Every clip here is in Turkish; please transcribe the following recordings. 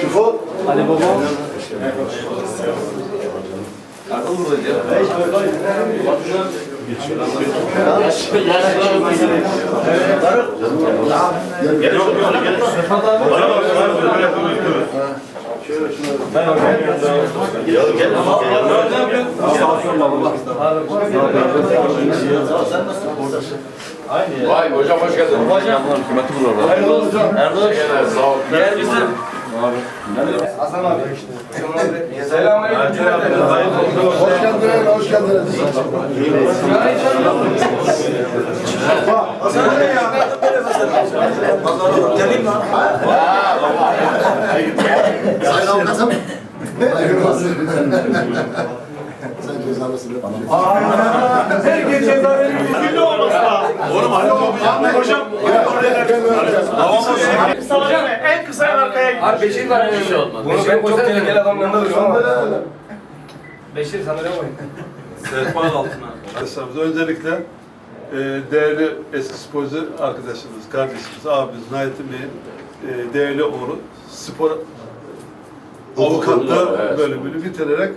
Şifo. Ali Baba. Vay hocam hoş geldin. Hocam. Erdoğan. Sağ ol. Gel bizim. Selamünaleyküm. Hoş geldiniz, hoş geldiniz. Sayın avukatım. Hayırlı olsun. Sen cezalısın. Herkes cezaevinin mümkün olması lazım. Oğlum hadi hocam. Hocam. Hocam en kısa en arkaya gidin. Abi Beşir var. Bir şey olmaz. Beşir Ben çok tehlikeli adamlarına duruyorum ama. Beşir sana ne koyayım? Sehpanın altına. Arkadaşlarımız öncelikle e, değerli eski sporcu arkadaşımız, kardeşimiz, abimiz Bey'in e, değerli oğlu spor avukatlığı bölümünü bitirerek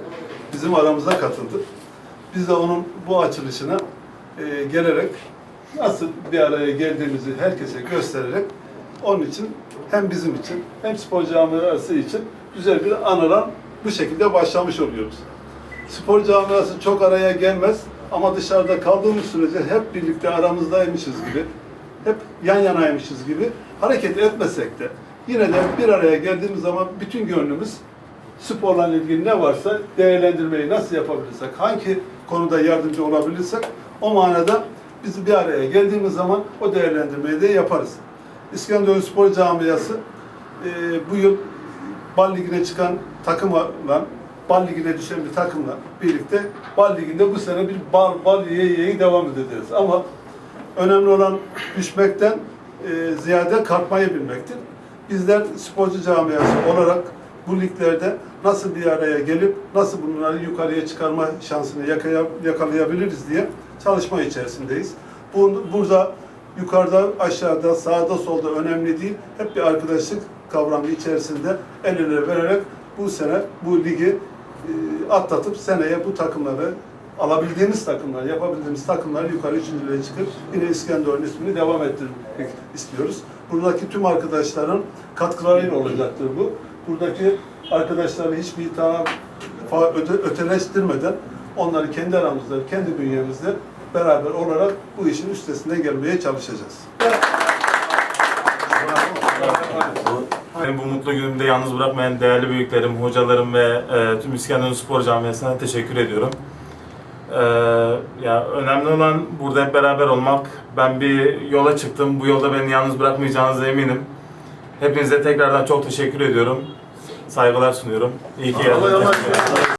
bizim aramıza katıldı. Biz de onun bu açılışına e, gelerek nasıl bir araya geldiğimizi herkese göstererek onun için hem bizim için hem spor camiası için güzel bir anılan bu şekilde başlamış oluyoruz. Spor camiası çok araya gelmez ama dışarıda kaldığımız sürece hep birlikte aramızdaymışız gibi, hep yan yanaymışız gibi hareket etmesek de yine de bir araya geldiğimiz zaman bütün gönlümüz sporla ilgili ne varsa değerlendirmeyi nasıl yapabilirsek, hangi konuda yardımcı olabilirsek o manada biz bir araya geldiğimiz zaman o değerlendirmeyi de yaparız. İskenderun Spor Camiası e, bu yıl Bal Ligi'ne çıkan takımla, Bal Ligi'ne düşen bir takımla birlikte Bal Ligi'nde bu sene bir bal bal yiye yiye devam edeceğiz. Ama önemli olan düşmekten e, ziyade kalkmayı bilmektir. Bizler sporcu camiası olarak bu liglerde nasıl bir araya gelip nasıl bunları yukarıya çıkarma şansını yakalayabiliriz diye çalışma içerisindeyiz. Bu, burada yukarıda, aşağıda, sağda, solda önemli değil. Hep bir arkadaşlık kavramı içerisinde el ele vererek bu sene bu ligi e, atlatıp seneye bu takımları alabildiğimiz takımlar, yapabildiğimiz takımları yukarı üçüncülüğe çıkıp yine İskenderun ismini devam ettirmek istiyoruz. Buradaki tüm arkadaşların katkılarıyla olacaktır bu. Buradaki arkadaşları hiçbir taraf öte, öteleştirmeden onları kendi aramızda, kendi bünyemizde beraber olarak bu işin üstesinden gelmeye çalışacağız. Beni bu mutlu günümde yalnız bırakmayan değerli büyüklerim, hocalarım ve e, tüm İskenderun Spor Camiası'na teşekkür ediyorum. E, ya önemli olan burada hep beraber olmak. Ben bir yola çıktım. Bu yolda beni yalnız bırakmayacağınıza eminim. Hepinize tekrardan çok teşekkür ediyorum. Saygılar sunuyorum. İyi ki geldiniz.